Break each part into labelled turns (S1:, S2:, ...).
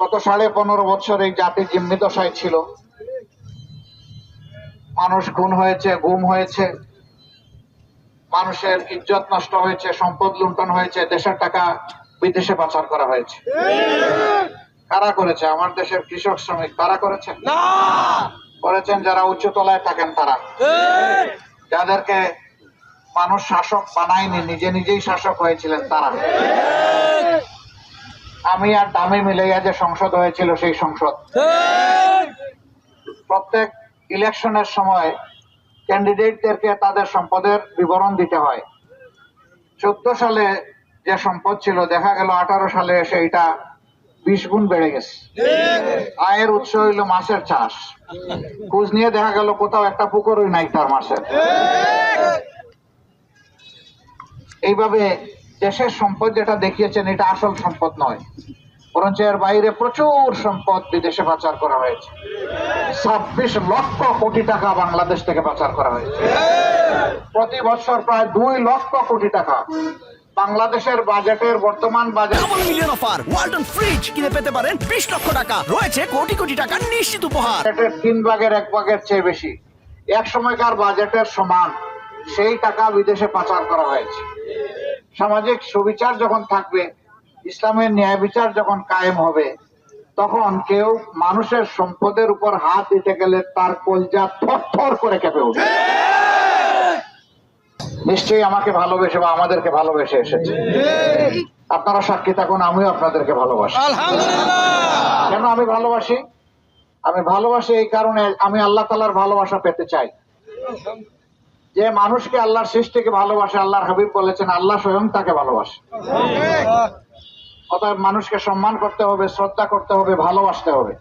S1: গত সাড়ে পনেরো বছর এই জাতি জিম্মি দশায় ছিল। মানুষ খুন হয়েছে গুম হয়েছে। মানুষের ইজ্জত নষ্ট হয়েছে সম্পদ লুণ্ঠন হয়েছে দেশের টাকা বিদেশে পাচার করা হয়েছে। কারা করেছে? আমার দেশের কৃষক শ্রমিক তারা করেছে? করেছেন যারা উচ্চতলায় থাকেন তারা। যাদেরকে মানুষ শাসক বানায়নি নিজে নিজেই শাসক হয়েছিলেন তারা। আমি আর দামি মিলাইয়া যে সংসদ হয়েছিল সেই সংসদ। প্রত্যেক ইলেকশনের সময় ক্যান্ডিডেটদেরকে তাদের সম্পদের বিবরণ দিতে হয়। চোদ্দ সালে যে সম্পদ ছিল দেখা গেল আঠারো সালে সেইটা বিশ গুণ বেড়ে গেছে। আয়ের উৎস হইল মাছের চাষ। খোঁজ নিয়ে দেখা গেল কোথাও একটা পুকুরই নাই তার মাছের। এইভাবে দেশের সম্পদ যেটা দেখিয়েছেন এটা আসল সম্পদ নয়। বরঞ্চ এর বাইরে প্রচুর সম্পদ বিদেশে পাচার করা হয়েছে। ছাব্বিশ লক্ষ কোটি টাকা বাংলাদেশ থেকে পাচার করা হয়েছে। প্রতি বছর প্রায় দুই লক্ষ কোটি টাকা। বাংলাদেশের বাজেটের বর্তমান budget
S2: double million offer? Walton fridge কিনে পেতে পারেন বিশ লক্ষ টাকা। রয়েছে কোটি কোটি টাকার নিশ্চিত উপহার।
S1: বাজেটের তিন ভাগের এক ভাগের চেয়ে বেশি। এক সময়কার বাজেটের সমান। সেই টাকা বিদেশে পাচার করা হয়েছে। সামাজিক সুবিচার যখন থাকবে ইসলামের ন্যায় বিচার যখন কায়েম হবে তখন কেউ মানুষের সম্পদের উপর হাত দিতে গেলে তার কলজা থর করে কেঁপে উঠবে। নিশ্চয়ই আমাকে ভালোবেসে বা আমাদেরকে ভালোবেসে এসেছে। আপনারা সাক্ষী থাকুন আমিও আপনাদেরকে ভালোবাসি। কেন আমি ভালোবাসি? আমি ভালোবাসি এই কারণে আমি আল্লাহ তালার ভালোবাসা পেতে চাই। যে মানুষকে আল্লাহর সৃষ্টিকে ভালোবাসে, আল্লাহর হাবিব বলেছেন, আল্লাহ স্বয়ং তাকে ভালোবাসে। অতএব মানুষকে সম্মান করতে হবে, শ্রদ্ধা করতে হবে, ভালোবাসতে হবে।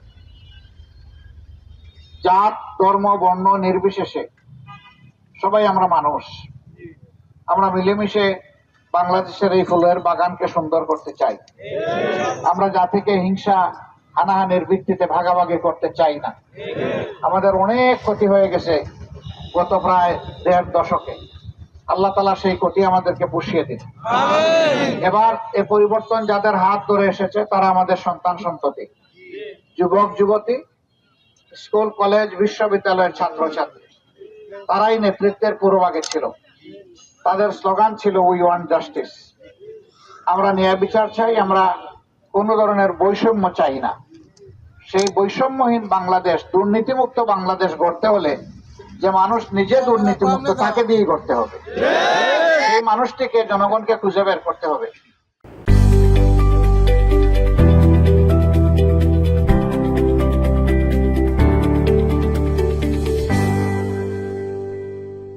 S1: জাত, ধর্ম, বর্ণ নির্বিশেষে সবাই আমরা মানুষ। আমরা মিলেমিশে বাংলাদেশের এই ফুলের বাগানকে সুন্দর করতে চাই। আমরা জাতিকে হিংসা, হানাহানির ভিত্তিতে ভাগাভাগি করতে চাই না। আমাদের অনেক ক্ষতি হয়ে গেছে। গত প্রায় দেড় দশকে। আল্লাহ তালা সেই ক্ষতি আমাদেরকে পুষিয়ে দিন এবার এ পরিবর্তন যাদের হাত ধরে এসেছে তারা আমাদের সন্তান সন্ততি। যুবক যুবতী স্কুল কলেজ বিশ্ববিদ্যালয়ের ছাত্রছাত্রী। তারাই নেতৃত্বের পূর্বভাগে ছিল। তাদের স্লোগান ছিল উই ওয়ান্ট জাস্টিস আমরা ন্যায় বিচার চাই আমরা কোনো ধরনের বৈষম্য চাই না। সেই বৈষম্যহীন বাংলাদেশ দুর্নীতিমুক্ত বাংলাদেশ গড়তে হলে যে মানুষ নিজে দুর্নীতিমুক্ত তাকে দিয়েই করতে হবে। সেই মানুষটিকে জনগণকে খুঁজে বের করতে হবে।